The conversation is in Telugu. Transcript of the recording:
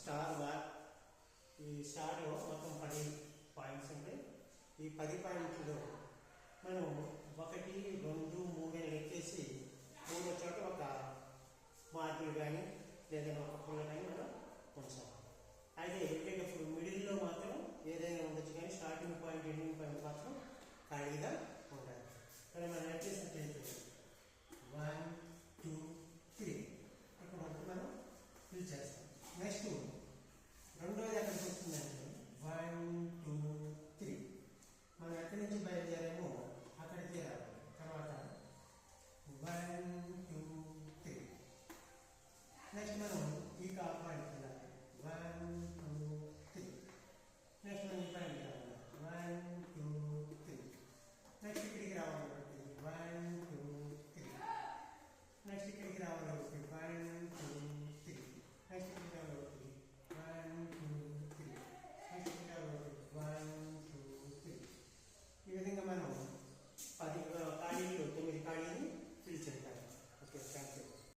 Star war. ఈ స్టార్లో మొత్తం పది పాయింట్స్ ఉంటాయి ఈ పది పాయింట్స్లో మనం ఒకటి రెండు మూడు అని లెక్కేసి మూడో చోట ఒక మార్కులు కానీ లేదా ఒక పుల్ల కానీ మనం ఉంచాలి. అయితే ఇప్పుడు మిడిల్లో మాత్రం ఏదైనా ఉండొచ్చు కానీ స్టార్టింగ్ పాయింట్ ఎండింగ్ పాయింట్ మాత్రం ఖాళీగా ఉండదు. Next one, E carbon.